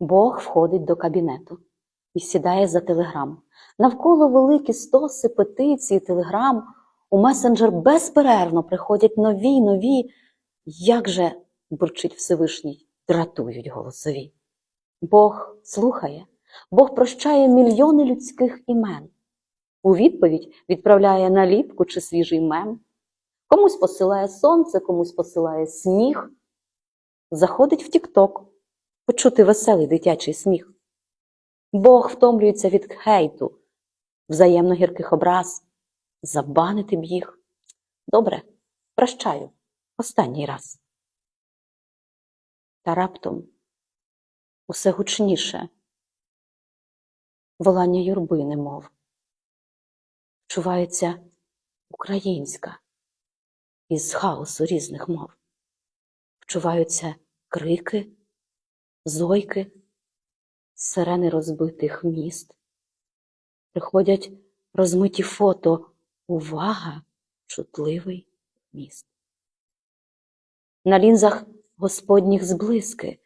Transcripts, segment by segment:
Бог входить до кабінету і сідає за телеграм. Навколо великі стоси, петиції, телеграм. У месенджер безперервно приходять нові нові. Як же, бурчить Всевишній, дратують голосові. Бог слухає, Бог прощає мільйони людських імен. У відповідь відправляє наліпку чи свіжий мем. Комусь посилає сонце, комусь посилає сніг. Заходить в Тік-Ток почути веселий дитячий сміх. Бог втомлюється від хейту, взаємно гірких образ, забанити б їх. Добре, прощаю останній раз. Та раптом усе гучніше, волання юрби немов. Чувається українська із хаосу різних мов. Вчуваються крики, зойки, сирени розбитих міст. Приходять розмиті фото, увага, чутливий міст. На лінзах господніх зблиски,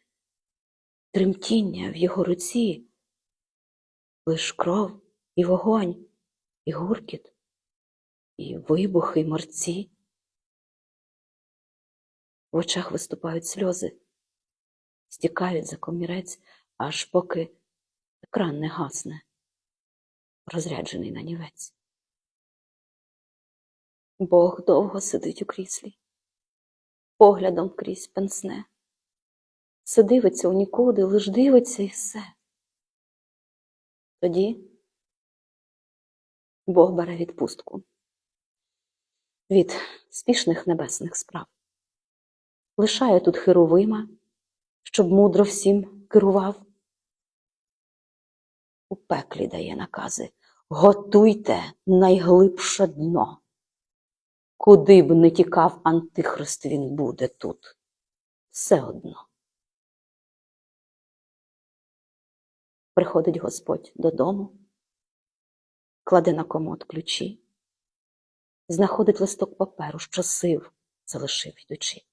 тремтіння в його руці, лиш кров і вогонь, і гуркіт, і вибухи, морці. В очах виступають сльози, стікають за комірець, аж поки екран не гасне, розряджений на нівець. Бог довго сидить у кріслі, поглядом крізь пенсне, все дивиться у нікуди, лиш дивиться і все. Тоді Бог бере відпустку від спішних небесних справ. Лишає тут Херовима, щоб мудро всім керував. У пеклі дає накази готуйте найглибше дно. Куди б не тікав антихрист, він буде тут. Все одно. Приходить Господь додому, кладе на комод ключі, знаходить листок паперу, що сив залишив йдучи.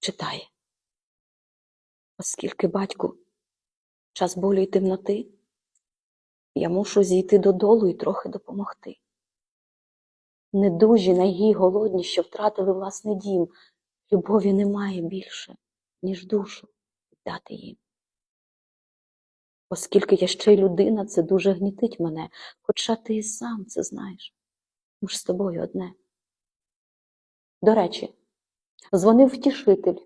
Читає. Оскільки, батьку, час болю й темноти, я мушу зійти додолу і трохи допомогти. Недужі, найгі, голодні, що втратили власний дім, любові немає більше, ніж душу дати їм. Оскільки я ще й людина, це дуже гнітить мене, хоча ти і сам це знаєш. Ми ж з тобою одне. До речі, дзвонив втішитель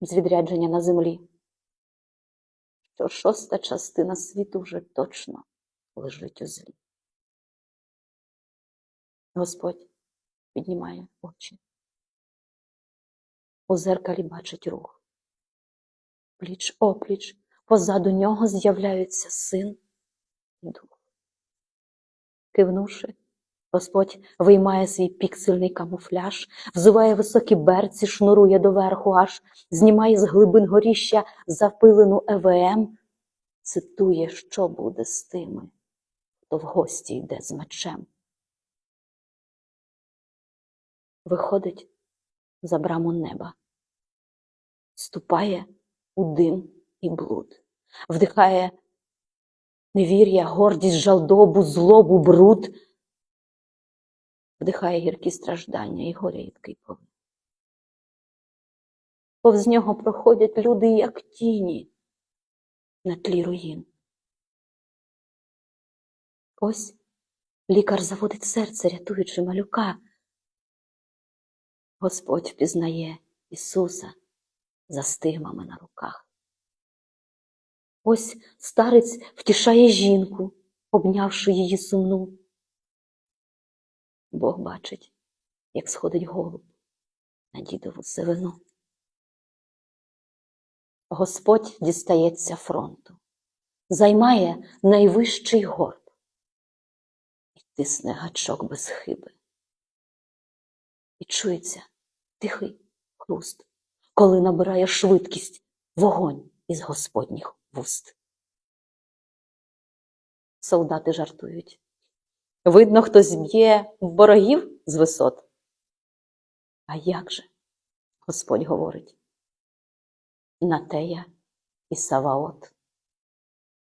з відрядження на землі, що шоста частина світу вже точно лежить у злі. Господь піднімає очі. У зеркалі бачить рух. Пліч опліч, позаду нього з'являються син і дух. Кивнувши, Господь виймає свій піксельний камуфляж, взуває високі берці, шнурує доверху, аж знімає з глибин горіща запилену ЕВМ, цитує, що буде з тими, хто в гості йде з мечем. Виходить за браму неба, ступає у дим і блуд, вдихає невір'я, гордість, жалдобу, злобу, бруд, вдихає гіркі страждання і горя їдкий полин. Повз нього проходять люди, як тіні на тлі руїн. Ось лікар заводить серце, рятуючи малюка. Господь впізнає Ісуса за стигмами на руках. Ось старець втішає жінку, обнявши її сумну. Бог бачить, як сходить голуб на дідову сивину. Господь дістається фронту, займає найвищий горб і тисне гачок без хиби. І чується тихий хруст, коли набирає швидкість вогонь із господніх вуст. Солдати жартують. Видно, хтось б'є ворогів з висот. А як же? Господь говорить. На те я і Саваот.